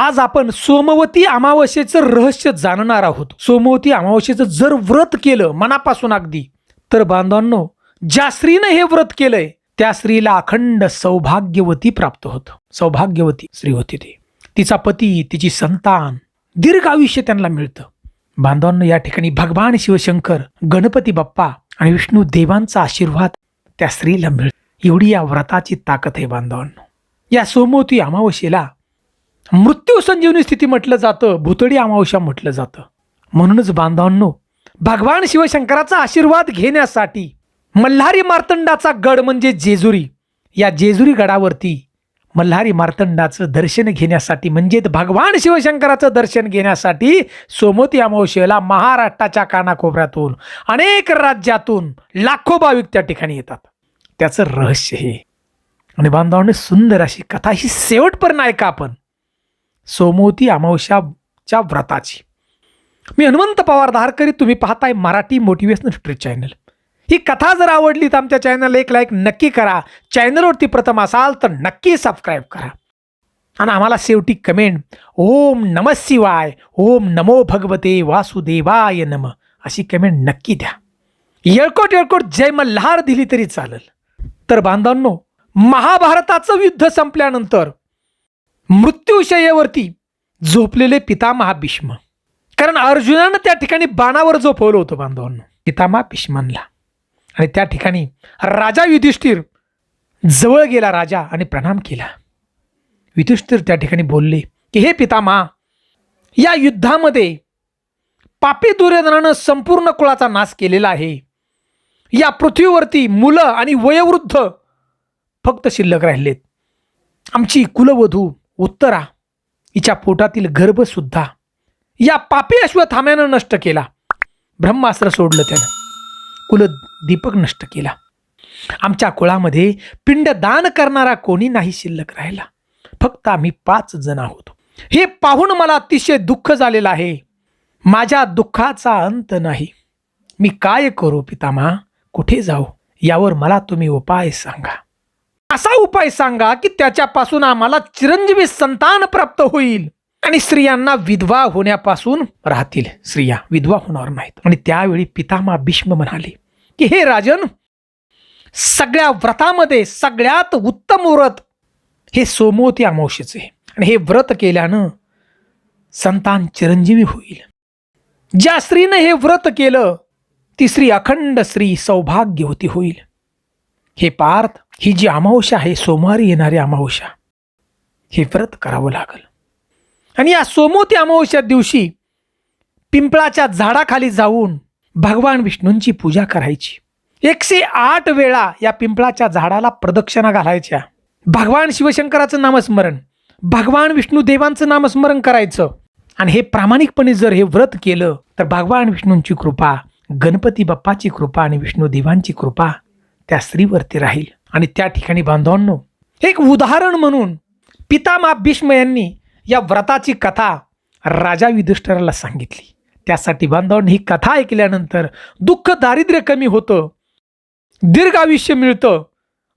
आज आपण सोमवती अमावस्येचं रहस्य जाणणार आहोत. सोमवती अमावस्येचं जर व्रत केलं मनापासून अगदी तर बांधवांनो ज्या स्त्रीनं हे व्रत केलंय त्या स्त्रीला अखंड सौभाग्यवती प्राप्त होतं. सौभाग्यवती स्त्री होती ती. तिचा पती तिची संतान दीर्घ आयुष्य त्यांना मिळतं. बांधवांनो या ठिकाणी भगवान शिवशंकर गणपती बाप्पा आणि विष्णू देवांचा आशीर्वाद त्या स्त्रीला मिळ एवढी या व्रताची ताकद आहे बांधवांनो. या सोमवती अमावस्येला मृत्यू संजीवनी स्थिती म्हटलं जातं भुतडी अमावस्या म्हटलं जातं. म्हणूनच बांधवांनो भगवान शिवशंकराचा आशीर्वाद घेण्यासाठी मल्हारी मार्तंडाचा गड म्हणजे जेजुरी. या जेजुरी गडावरती मल्हारी मार्तंडाचं दर्शन घेण्यासाठी म्हणजेच भगवान शिवशंकराचं दर्शन घेण्यासाठी सोमती अमावस्येला महाराष्ट्राच्या कानाकोपऱ्यातून अनेक राज्यातून लाखो भाविक त्या ठिकाणी येतात. त्याचं रहस्य हे. आणि बांधवांनी सुंदर अशी कथा ही शेवटपर्यंत ऐका आपण. सोमवती अमावस्याच्या व्रताची. मी हनुमंत पवार धारकरी तुम्ही पाहताय मराठी मोटिवेशनल हिस्ट्री चॅनल. ही कथा जर आवडली तर आमच्या चॅनलला एक लाईक नक्की करा. चॅनलवरती प्रथम असाल तर नक्की सबस्क्राईब करा. आणि आम्हाला शेवटी कमेंट ओम नम शिवाय ओम नमो भगवते वासुदेवाय नम अशी कमेंट नक्की द्या. येळकोट येळकोट जय मल्हार दिली तरी चालेल. तर बांधवांनो महाभारताचं युद्ध संपल्यानंतर मृत्यूशय्येवरती झोपलेले पितामहा भीष्म कारण अर्जुनानं त्या ठिकाणी बाणावर झोपवलं होतं बांधवांना. पितामहा भीष्मांना आणि त्या ठिकाणी राजा युधिष्ठिर जवळ गेला राजा आणि प्रणाम केला. युधिष्ठिर त्या ठिकाणी बोलले की हे पितामहा या युद्धामध्ये पापी दुर्योधनानं संपूर्ण कुळाचा नाश केलेला आहे. या पृथ्वीवरती मुलं आणि वयोवृद्ध फक्त शिल्लक राहिलेत. आमची कुलवधू उत्तरा हिच्या पोटातील गर्भसुद्धा या पापी अश्वथाम्यानं नष्ट केला. ब्रह्मास्त्र सोडलं त्यानं. कुल दीपक नष्ट केला. आमच्या कुळामध्ये पिंडदान करणारा कोणी नाही शिल्लक राहिला. फक्त आम्ही पाच जण आहोत. हे पाहून मला अतिशय दुःख झालेलं आहे. माझ्या दुःखाचा अंत नाही. मी काय करू पितामा कुठे जाऊ? यावर मला तुम्ही उपाय सांगा. असा उपाय सांगा की त्याच्यापासून आम्हाला चिरंजीवी संतान प्राप्त होईल. आणि स्त्रियांना विधवा होण्यापासून राहतील. स्त्रिया विधवा होणार नाहीत. आणि त्यावेळी पितामा भीष्म म्हणाले की हे राजन सगळ्या व्रतामध्ये सगळ्यात उत्तम व्रत हे सोमवती अमावस्येचे आणि हे व्रत केल्यानं संतान चिरंजीवी होईल. ज्या स्त्रीनं हे व्रत केलं ती स्त्री अखंड स्त्री सौभाग्यवती होईल. हे पार्थ ही जी अमावस्या आहे सोमवारी येणारी अमावस्या हे व्रत करावं लागल. आणि या सोमोती अमावस्या दिवशी पिंपळाच्या झाडाखाली जाऊन भगवान विष्णूंची पूजा करायची. एकशे आठ वेळा या पिंपळाच्या झाडाला प्रदक्षिणा घालायच्या. भगवान शिवशंकराचं नामस्मरण भगवान विष्णू देवांचं नामस्मरण करायचं. आणि हे प्रामाणिकपणे जर हे व्रत केलं तर भगवान विष्णूंची कृपा गणपती बाप्पाची कृपा आणि विष्णू देवांची कृपा त्या स्त्रीवरती राहील. आणि त्या ठिकाणी बांधवांनो एक उदाहरण म्हणून पितामा भीष्म यांनी या व्रताची कथा राजा युधिष्ठराला सांगितली. त्यासाठी बांधवांनी ही कथा ऐकल्यानंतर दुःख दारिद्र्य कमी होतं दीर्घ आयुष्य मिळतं.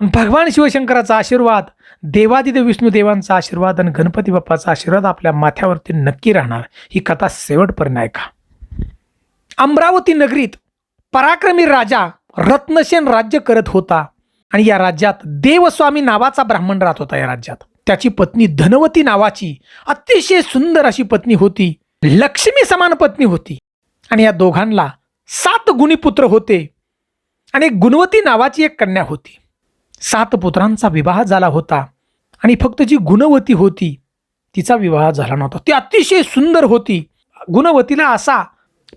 भगवान शिवशंकराचा आशीर्वाद देवादिदेव विष्णुदेवांचा आशीर्वाद आणि गणपती बाप्पाचा आशीर्वाद आपल्या माथ्यावरती नक्की राहणार. ही कथा शेवटपर्यंत ऐका. अमरावती नगरीत पराक्रमी राजा रत्नसेन राज्य करत होता. आणि या राज्यात देवस्वामी नावाचा ब्राह्मण राहत होता या राज्यात. त्याची पत्नी धनवती नावाची अतिशय सुंदर अशी पत्नी होती. लक्ष्मी समान पत्नी होती. आणि या दोघांना सात गुणी पुत्र होते. आणि गुणवती नावाची एक कन्या होती. सात पुत्रांचा विवाह झाला होता. आणि फक्त जी गुणवती होती तिचा विवाह झाला नव्हता. ती अतिशय सुंदर होती. गुणवतीला असा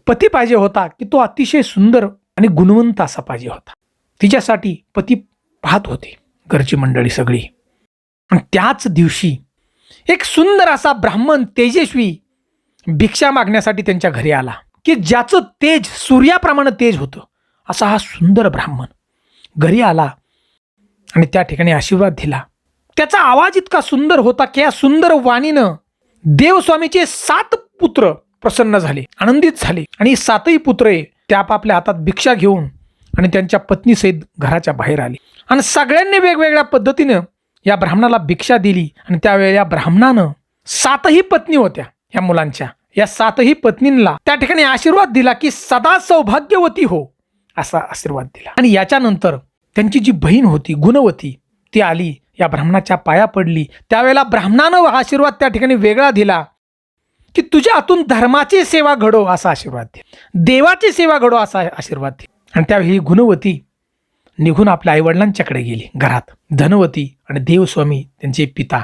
पती पाहिजे होता की तो अतिशय सुंदर आणि गुणवंत असा पाहिजे होता. तिच्यासाठी पती पाहत होते घरची मंडळी सगळी. आणि त्याच दिवशी एक सुंदर असा ब्राह्मण तेजस्वी भिक्षा मागण्यासाठी त्यांच्या घरी आला की ज्याचं तेज सूर्याप्रमाणे तेज होतं. असा हा सुंदर ब्राह्मण घरी आला आणि त्या ठिकाणी आशीर्वाद दिला. त्याचा आवाज इतका सुंदर होता की या सुंदर वाणीनं देवस्वामीचे सात पुत्र प्रसन्न झाले आनंदित झाले. आणि सातही पुत्रे त्या आपापल्या हातात भिक्षा घेऊन आणि त्यांच्या पत्नीसहित घराच्या बाहेर आले. आणि सगळ्यांनी वेगवेगळ्या पद्धतीनं या ब्राह्मणाला भिक्षा दिली आणि त्यावेळी या ब्राह्मणानं सातही पत्नी होत्या या मुलांच्या. या सातही पत्नींना त्या ठिकाणी आशीर्वाद दिला की सदा सौभाग्यवती हो असा आशीर्वाद दिला. आणि याच्यानंतर त्यांची जी बहीण होती गुणवती ती आली या ब्राह्मणाच्या पाया पडली. त्यावेळेला ब्राह्मणानं आशीर्वाद त्या ठिकाणी वेगळा दिला की तुझ्या हातून धर्माची सेवा घडो असा आशीर्वाद दे देवाची सेवा घडो असा आशीर्वाद दे आणि त्यावेळी ही गुणवती निघून आपल्या आईवडिलांच्याकडे गेली घरात. धनवती आणि देवस्वामी त्यांचे पिता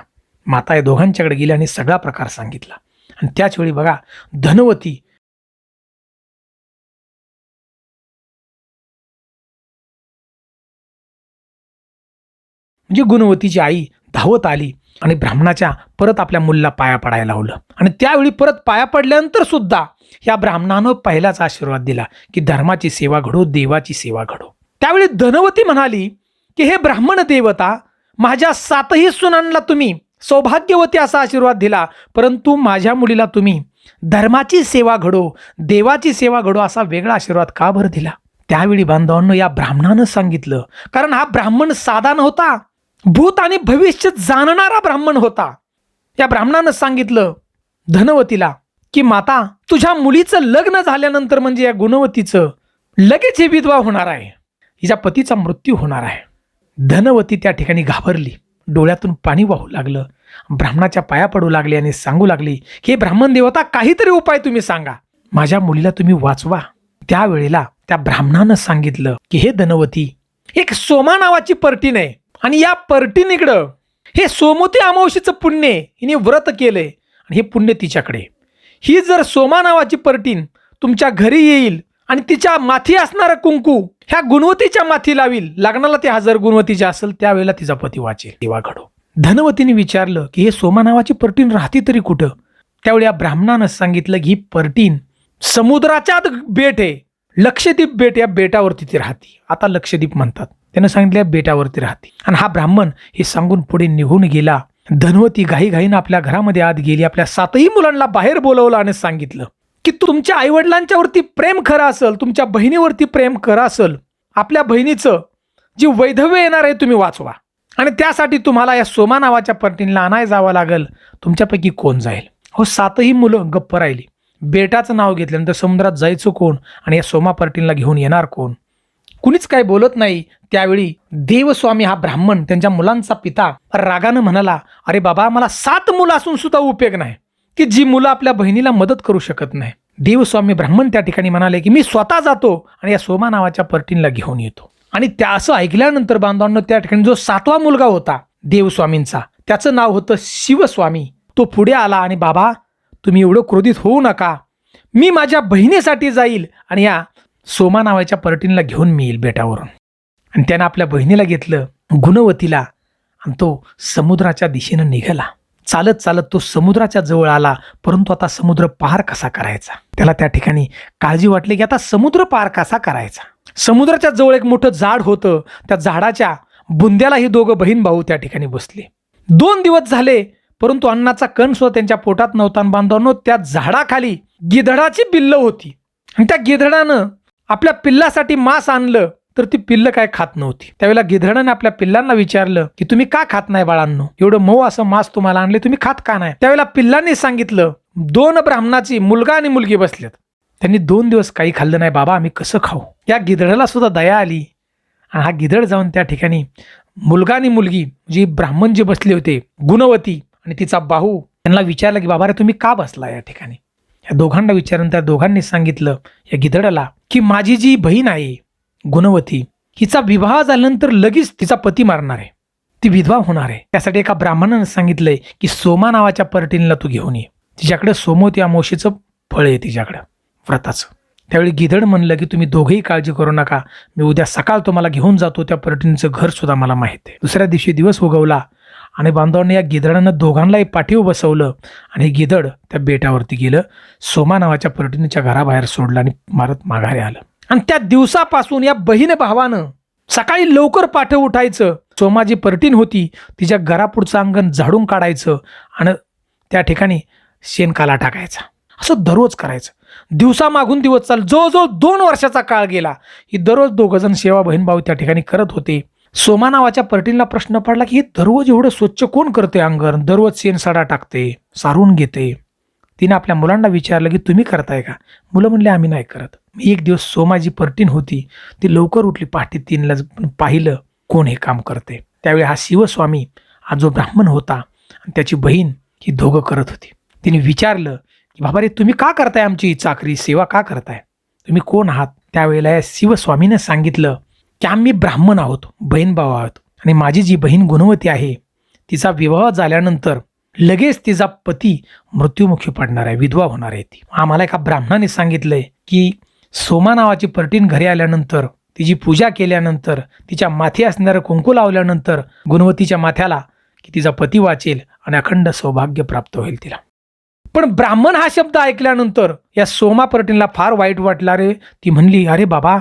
माता या दोघांच्याकडे गेली आणि सगळा प्रकार सांगितला. आणि त्याच वेळी बघा धनवती म्हणजे गुणवतीची आई धावत आली. आणि ब्राह्मणाच्या परत आपल्या मुलीला पाया पडायला लावलं. आणि त्यावेळी परत पाया पडल्यानंतर सुद्धा या ब्राह्मणानं पहिलाच आशीर्वाद दिला की धर्माची सेवा घडो देवाची सेवा घडो. त्यावेळी धनवती म्हणाली की हे ब्राह्मण देवता माझ्या सातही सुनांना तुम्ही सौभाग्यवती असा आशीर्वाद दिला परंतु माझ्या मुलीला तुम्ही धर्माची सेवा घडो देवाची सेवा घडो असा वेगळा आशीर्वाद का बरं दिला? त्यावेळी बांधवांनो या ब्राह्मणानं सांगितलं कारण हा ब्राह्मण साधा नव्हता. भूत आणि भविष्य जाणणारा ब्राह्मण होता. या ब्राह्मणानं सांगितलं धनवतीला की माता तुझ्या मुलीचं लग्न झाल्यानंतर म्हणजे या गुणवतीचं लगेच ही विधवा होणार आहे. हिच्या पतीचा मृत्यू होणार आहे. धनवती त्या ठिकाणी घाबरली. डोळ्यातून पाणी वाहू लागलं. ब्राह्मणाच्या पाया पडू लागली आणि सांगू लागली की हे ब्राह्मण देवता काहीतरी उपाय तुम्ही सांगा. माझ्या मुलीला तुम्ही वाचवा. त्यावेळेला त्या ब्राह्मणानं सांगितलं की हे धनवती एक सोमा नावाची पर्टीन आहे. आणि या पर्टीनीकडं हे सोमवती अमावशीचं पुण्य हिने व्रत केलंय आणि हे पुण्य तिच्याकडे. ही जर सोमा नावाची पर्टीन तुमच्या घरी येईल आणि तिच्या माथी असणारं कुंकू ह्या गुणवतीच्या माथी लावील लग्नाला ते हजर गुणवतीच्या असेल त्यावेळेला तिचा पती वाचेल. तेव्हा घडो. धनवतीने विचारलं की हे सोमा नावाची पर्टीन राहते तरी कुठं? त्यावेळी या ब्राह्मणानं सांगितलं की ही पर्टीन समुद्राच्यात बेट आहे. लक्षद्वीप बेट या बेटावरती ती राहते. आता लक्षद्वीप म्हणतात. त्यानं सांगितलं बेटावरती राहते. आणि हा ब्राह्मण हे सांगून पुढे निघून गेला. धनवती घाईघाईनं आपल्या घरामध्ये आत गेली. आपल्या सातही मुलांना बाहेर बोलवलं आणि सांगितलं की तुमच्या आईवडिलांच्यावरती प्रेम खरं असेल तुमच्या बहिणीवरती प्रेम खरं असेल आपल्या बहिणीचं जी वैधव्य येणार आहे तुम्ही वाचवा. आणि त्यासाठी तुम्हाला या सोमा नावाच्या पर्टीनला आणाय जावं लागेल. तुमच्यापैकी कोण जाईल? हो सातही मुलं गप्प राहिली. बेटाचं नाव घेतल्यानंतर समुद्रात जायचं कोण? आणि या सोमा पर्टीनला घेऊन येणार कोण? कुणीच काय बोलत नाही. त्यावेळी देवस्वामी हा ब्राह्मण त्यांच्या मुलांचा पिता रागानं म्हणाला अरे बाबा मला सात मुलं असून सुद्धा उपयोग नाही. की जी मुलं आपल्या बहिणीला मदत करू शकत नाही. देवस्वामी ब्राह्मण त्या ठिकाणी म्हणाले की मी स्वतः जातो आणि या सोमा नावाच्या पर्टीनला घेऊन येतो. आणि त्या असं ऐकल्यानंतर बांधवांना त्या ठिकाणी जो सातवा मुलगा होता देवस्वामींचा त्याचं नाव होतं शिवस्वामी. तो पुढे आला आणि बाबा तुम्ही एवढं क्रोधित होऊ नका. मी माझ्या बहिणीसाठी जाईल आणि या सोमा नावाच्या पर्टीनला घेऊन मी येईल बेटावरून. आणि त्यानं आपल्या बहिणीला घेतलं गुणवतीला आणि तो समुद्राच्या दिशेनं निघाला. चालत चालत तो समुद्राच्या जवळ आला परंतु आता समुद्र पार कसा करायचा? त्याला त्या ठिकाणी काळजी वाटली की आता समुद्र पार कसा करायचा? समुद्राच्या जवळ एक मोठं झाड होतं. त्या झाडाच्या बुंद्याला ही दोघं बहीण भाऊ त्या ठिकाणी बसले. दोन दिवस झाले परंतु अन्नाचा कण सुद्धा त्यांच्या पोटात नव्हता आणि बांधवांनो त्या झाडाखाली गिधडाची बिल्ल होती. आणि त्या गिधडानं आपल्या पिल्लासाठी मांस आणलं. तर ती पिल्ल काय खात नव्हती. त्यावेळेला गिधडनं आपल्या पिल्लांना विचारलं की तुम्ही का खात नाही बाळांनो? एवढं मऊ असं मांस तुम्हाला आणले तुम्ही खात का नाही? त्यावेळेला पिल्लांनी सांगितलं दोन ब्राह्मणाची मुलगा आणि मुलगी बसलेत त्यांनी दोन दिवस काही खाल्लं नाही बाबा आम्ही कसं खाऊ? या गिधडाला सुद्धा दया आली. आणि हा गिधड जाऊन त्या ठिकाणी मुलगा आणि मुलगी जी ब्राह्मण जे बसले होते गुणवती आणि तिचा बाहू त्यांना विचारलं की बाबा रे तुम्ही का बसला या ठिकाणी? या दोघांना विचारून त्या दोघांनी सांगितलं या गिधडाला की माझी जी बहीण आहे गुणवती. हिचा विवाह झाल्यानंतर लगेच तिचा पती मारणार आहे. ती विधवा होणार आहे. त्यासाठी एका ब्राह्मणानं सांगितलंय की सोमा नावाच्या पर्टीनला तू घेऊन ये. तिच्याकडे सोमवती अमावशीचं फळ आहे तिच्याकडं व्रताचं. त्यावेळी गिधड म्हणलं की तुम्ही दोघेही काळजी करू नका. मी उद्या सकाळ तुम्हाला घेऊन जातो. त्या पर्यटनचं घर सुद्धा मला माहीत आहे. दुसऱ्या दिवशी दिवस उगवला आणि बांधवांनी या गिधडानं दोघांनाही पाठीव बसवलं आणि गिधड त्या बेटावरती गेलं. सोमा नावाच्या पर्यटनीच्या घराबाहेर सोडलं आणि मारत माघारी आलं. आणि त्या दिवसापासून या बहीण भावानं सकाळी लवकर पाठ उठायचं. सोमाजी पर्टीन होती. तिच्या घरापुढचं अंगण झाडून काढायचं आणि त्या ठिकाणी शेणकाला टाकायचा. असं दररोज करायचं. दिवसा मागून दिवस चाल जो जो दोन वर्षाचा काळ गेला. ही दररोज दोघंजण सेवा बहीण भाऊ त्या ठिकाणी करत होते. सोमा नावाच्या पर्टीनला प्रश्न पडला की हे दररोज एवढं स्वच्छ कोण करते अंगण? दररोज शेणसाडा टाकते सारून घेते. तिने आपल्या मुलांना विचारलं की तुम्ही करताय का? मुलं म्हणले आम्ही नाही करत. मी एक दिवस सोमाजी पर्टीन होती. ती लवकर उठली पहाटे तीनला पाहिलं कोण हे काम करते त्यावेळी हा शिवस्वामी हा जो ब्राह्मण होता आणि त्याची बहीण ही दोघं करत होती. तिने विचारलं की बाबा रे तुम्ही का करताय आमची चाकरी? सेवा का करताय? तुम्ही कोण आहात? त्यावेळेला या शिवस्वामीनं सांगितलं की आम्ही ब्राह्मण आहोत बहीण भाऊ आहोत आणि माझी जी बहीण गुणवती आहे तिचा विवाह झाल्यानंतर लगेच तिचा पती मृत्युमुखी पडणार आहे विधवा होणार आहे ती. आम्हाला एका ब्राह्मणाने सांगितलंय की सोमा नावाची पर्टीन घरी आल्यानंतर तिची पूजा केल्यानंतर तिच्या माथी असणारं कुंकू लावल्यानंतर गुणवतीच्या माथ्याला की तिचा पती वाचेल आणि अखंड सौभाग्य प्राप्त होईल तिला. पण ब्राह्मण हा शब्द ऐकल्यानंतर या सोमा पर्टीनला फार वाईट वाटला. रे ती म्हणली अरे बाबा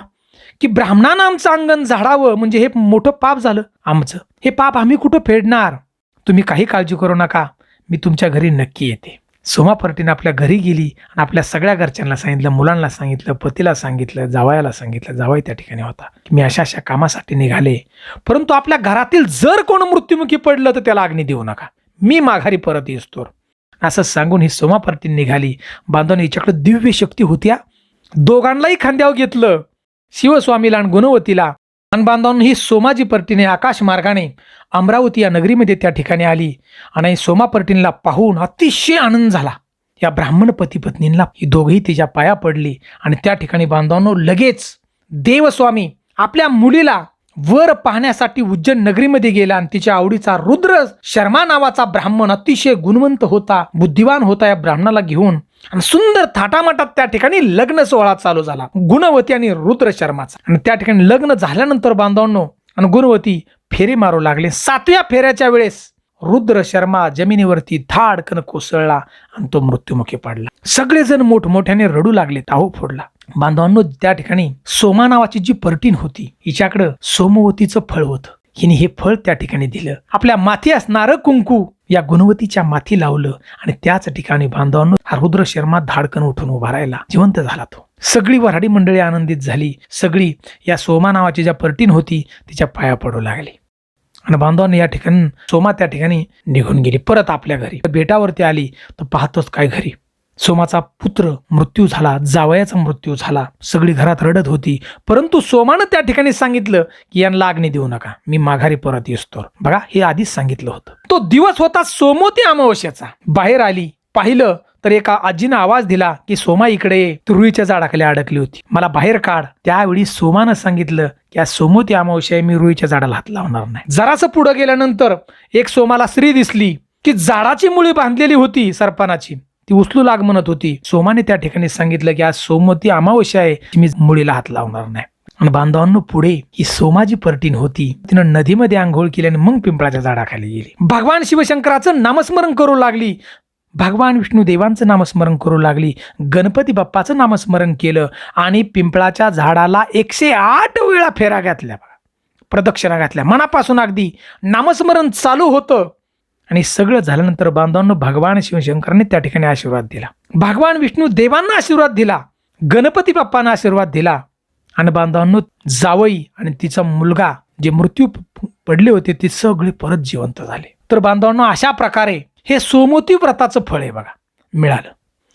की ब्राह्मणानं आमचं अंगण झाडावं म्हणजे हे मोठं पाप झालं आमचं. हे पाप आम्ही कुठं फेडणार? तुम्ही काही काळजी करू नका. मी तुमच्या घरी नक्की येते. सोमा पर्टीन आपल्या घरी गेली आणि आपल्या सगळ्या घरच्यांना सांगितलं मुलांना सांगितलं पतीला सांगितलं जावयाला सांगितलं जावई त्या ठिकाणी होता. की मी अशा अशा कामासाठी निघाले. परंतु आपल्या घरातील जर कोण मृत्युमुखी पडलं तर त्याला अग्नी देऊ नका. मी माघारी परत येतो. असं सांगून ही सोमा पर्टीन निघाली. बांधवांनी हिच्याकडे दिव्य शक्ती होत्या. दोघांनाही खांद्यावर घेतलं. शिवस्वामीला आणि गुणवतीला बांधवांनो ही सोमाजी पर्टिने आकाश मार्गाने अमरावती या नगरीमध्ये त्या ठिकाणी आली आणि सोमा पर्टिनला पाहून अतिशय आनंद झाला. या ब्राह्मण पती पत्नींना ही दोघेही तिच्या पाया पडली आणि त्या ठिकाणी बांधवांनो लगेच देवस्वामी आपल्या मुलीला वर पाहण्यासाठी उज्जैन नगरीमध्ये गेला आणि तिच्या आवडीचा रुद्र शर्मा नावाचा ब्राह्मण अतिशय गुणवंत होता बुद्धिवान होता या ब्राह्मणाला घेऊन. आणि सुंदर थाटामाटात त्या ठिकाणी लग्न सोहळा चालू झाला. गुणवती आणि रुद्र शर्माचा. आणि त्या ठिकाणी लग्न झाल्यानंतर बांधवांनो आणि गुणवती फेरी मारू लागले. सातव्या फेऱ्याच्या वेळेस रुद्र शर्मा जमिनीवरती धाडकन कोसळला आणि तो मृत्युमुखी पडला. सगळेजण मोठमोठ्याने रडू लागले ताहू फोडला. बांधवांनो त्या ठिकाणी सोमा नावाची जी पर्टीन होती हिच्याकडं सोमवतीचं फळ होतं. हिने हे फळ त्या ठिकाणी दिलं. आपल्या माथी असणारं कुंकू या गुणवतीच्या माथी लावलं आणि त्याच ठिकाणी बांधवांनो हा रुद्र शर्मा धाडकन उठून उभा राहिला. जिवंत झाला तो. सगळी वराडी मंडळी आनंदित झाली. सगळी या सोमा नावाची ज्या पर्टीन होती तिच्या पाया पडू लागली. आणि बांधवांनी या ठिकाणी सोमा त्या ठिकाणी निघून गेली. परत आपल्या घरी. बेटावरती आली तर पाहतोच काय घरी. सोमाचा पुत्र मृत्यू झाला जावयाचा मृत्यू झाला. सगळी घरात रडत होती. परंतु सोमानं त्या ठिकाणी सांगितलं की यांना अग्नी देऊ नका. मी माघारी परत येतो बघा हे आधीच सांगितलं होतं. तो दिवस होता सोमोती अमावस्याचा. बाहेर आली पाहिलं तर एका आजीनं आवाज दिला की सोमा इकडे ये. रुईच्या झाडाखाली अडकली होती. मला बाहेर काढ. त्यावेळी सोमानं सांगितलं की आज सोमोती अमावस्या मी रुईच्या झाडाला हात लावणार नाही. जरासं पुढं गेल्यानंतर एक सोमाला स्त्री दिसली की झाडाची मुळी बांधलेली होती सरपणाची. ती उचलू लाग म्हणत होती. सोमाने त्या ठिकाणी सांगितलं की आज सोमवती अमावस्या आहे मी मुळीला हात लावणार नाही. आणि बांधवांनो पुढे ही सोमाजी पर्टीन होती. तिनं नदीमध्ये आंघोळ केली आणि मग पिंपळाच्या झाडाखाली गेली. भगवान शिवशंकराचं नामस्मरण करू लागली. भगवान विष्णू देवांचं नामस्मरण करू लागली. गणपती बाप्पाचं नामस्मरण केलं आणि पिंपळाच्या झाडाला एकशे आठ वेळा फेरा घातल्या. प्रदक्षिणा घातल्या. मनापासून अगदी नामस्मरण चालू होतं. आणि सगळं झाल्यानंतर बांधवांनो भगवान शिवशंकरांनी त्या ठिकाणी आशीर्वाद दिला. भगवान विष्णू देवांना आशीर्वाद दिला. गणपती बाप्पांना आशीर्वाद दिला. आणि बांधवांनो जावई आणि तिचा मुलगा जे मृत्यू पडले होते ते सगळे परत जिवंत झाले. तर बांधवांनो अशा प्रकारे हे सोमोती व्रताचं फळ आहे बघा मिळालं.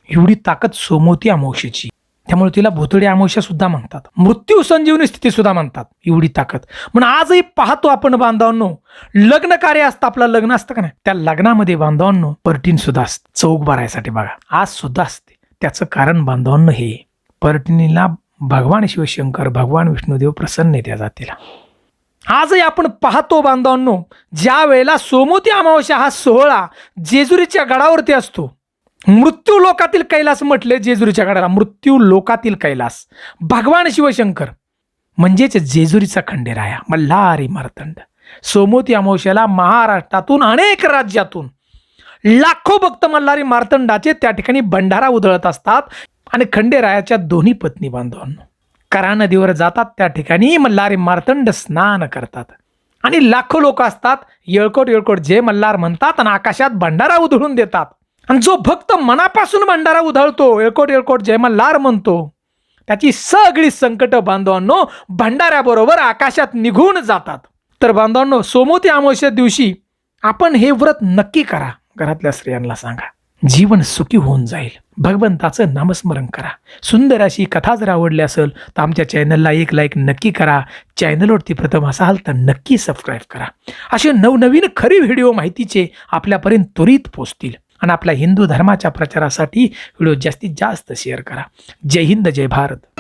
एवढी ताकद सोमोती अमावशीची त्यामुळे तिला भोतडी अमावस्या सुद्धा म्हणतात. मृत्यू संजीवनी स्थिती सुद्धा म्हणतात. एवढी ताकद. म्हणून आजही पाहतो आपण बांधवांनो लग्न कार्य असतं आपलं लग्न असतं का नाही? त्या लग्नामध्ये बांधवांनो पर्टीन सुद्धा असते चौक भरायसाठी बघा. आज सुद्धा असते. त्याचं कारण बांधवांनो हे पर्टिनीला भगवान शिवशंकर भगवान विष्णुदेव प्रसन्न आहे त्या जातीला. आजही आपण पाहतो बांधवांनो ज्या वेळेला सोमोती अमावस्या हा सोहळा जेजुरीच्या गडावरती असतो मृत्यू लोकातील कैलास म्हटले जेजुरीच्या गडाला मृत्यू लोकातील कैलास. भगवान शिवशंकर. म्हणजेच जेजुरीचा खंडेराया. मल्हारी मार्तंड. सोमोती अमावश्याला महाराष्ट्रातून अनेक राज्यातून लाखो भक्त मल्हारी मार्तंडाचे त्या ठिकाणी भंडारा उधळत असतात आणि खंडेरायाच्या दोन्ही पत्नी बांधवांनो. करा नदीवर जातात त्या ठिकाणी मल्हारी मार्तंड स्नान करतात. आणि लाखो लोक असतात येळकोट येळकोट जे मल्हार म्हणतात आणि आकाशात भंडारा उधळून देतात. आणि जो भक्त मनापासून भंडारा उधळतो येळकोट एळकोट जय लार म्हणतो त्याची सगळी संकट बांधवांनो भंडाऱ्याबरोबर आकाशात निघून जातात. तर बांधवांनो सोमोती अमावस्या दिवशी आपण हे व्रत नक्की करा. घरातल्या स्त्रियांना सांगा जीवन सुखी होऊन जाईल. भगवंताचं नामस्मरण करा. सुंदर अशी कथा जर आवडली असेल तर आमच्या चॅनलला एक लाईक नक्की करा. चॅनलवरती प्रथम असाल तर नक्की सबस्क्राईब करा. असे नवनवीन खरी व्हिडिओ माहितीचे आपल्यापर्यंत त्वरित पोचतील. आणि आपल्या हिंदू धर्माच्या प्रचारासाठी व्हिडिओ जास्तीत जास्त शेअर करा. जय हिंद जय भारत.